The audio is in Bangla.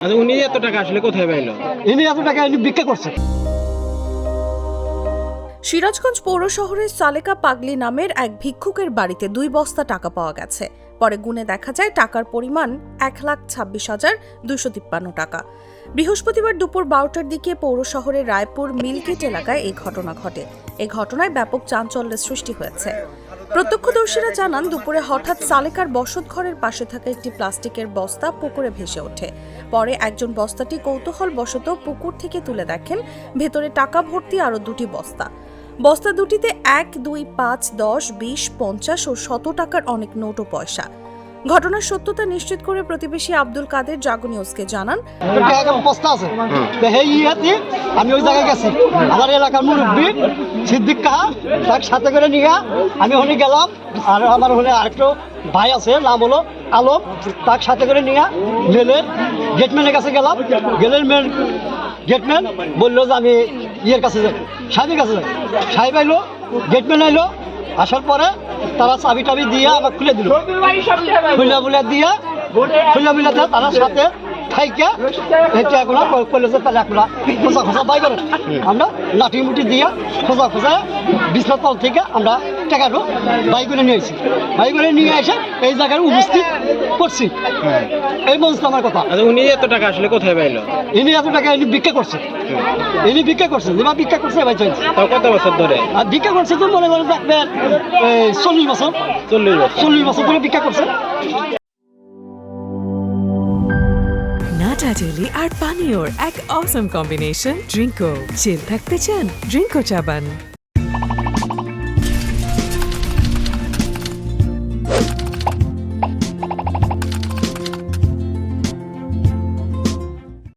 আচ্ছা উনি এত টাকা আসলে কোথায় পাইলো? ইনি এত টাকা ইনি বিক্রি করছে। সিরাজগঞ্জ পৌর শহরের সালেকা পাগলি নামের এক ভিক্ষুকের বাড়িতে দুই বস্তা টাকা পাওয়া গেছে। পরে গুনে দেখা যায় টাকার পরিমাণ এক লাখ ছাব্বিশ হাজার দুশো তিপ্পান্ন টাকা। বৃহস্পতিবার দুপুর বারোটার দিকে পৌর শহরের রায়পুর মিলগেট এলাকায় এই ঘটনা ঘটে। এই ঘটনায় ব্যাপক চাঞ্চল্যের সৃষ্টি হয়েছে। প্রত্যক্ষদর্শীরা জানান, দুপুরে হঠাৎ সালেকার বসত ঘরের পাশে থাকা একটি প্লাস্টিকের বস্তা পুকুরে ভেসে ওঠে। পরে একজন বস্তাটি কৌতূহল বশত পুকুর থেকে তুলে দেখেন, ভেতরে টাকা ভর্তি আরও দুটি বস্তা। বস্তা দুটিতে এক দুই পাঁচ দশ বিশ পঞ্চাশ ও শত টাকার অনেক নোট ও পয়সা। ঘটনার সত্যতা নিশ্চিত করে প্রতিবেশী আব্দুল কাদের জাগো নিউজকে জানান। আমি ওই জায়গায় গেছি। আমার এলাকার মুরব্বী সিদ্দিক কাহা তার সাথে করে নিয়ে আমি ওখানে গেলাম। আর আমার ওখানে আরেকটা ভাই আছে নাম হলো আলম। তার সাথে করে নিয়ে মেলের গেটম্যানের কাছে গেলাম। গেলের মেন গেটম্যান বলল যে আমি ইয়ের কাছে যাই সাহেবের কাছে যাই সাহেব আইলো গেটম্যান আইলো, আসার পরে তারা চাবি টাবি দিয়ে আবার খুলে দিল। খুলে বুলে দিয়া খুলে বুলে দিয়ে তারা সাথে তাহলে করে। আমরা লাঠি মুটি দিয়ে খোঁজা খোঁজা বিছনার তল থেকে আমরা টাকাটা বাই করে নিয়ে এসেছি বাই করে নিয়ে এসে এই জায়গায় উপস্থিত করছি। এই মনসা আমার কথা। আচ্ছা উনি এত টাকা আসলে কোথায় পাইলো? ইনি এত টাকা ইনি ভিক্ষা করছে। ইনি ভিক্ষা করছে যেমন ভিক্ষা করছে ভাই চলছে তাও কত বছর ধরে? আর ভিক্ষা করছে তো মনে করেন দেখবেন চল্লিশ বছর। চল্লিশ বছর। চল্লিশ বছর ধরে ভিক্ষা করছে। নাটা ডেলি আর পানীয়র এক অসম কম্বিনেশন ড্রিঙ্কো চিল থাকতে চান ড্রিঙ্কো চাবান।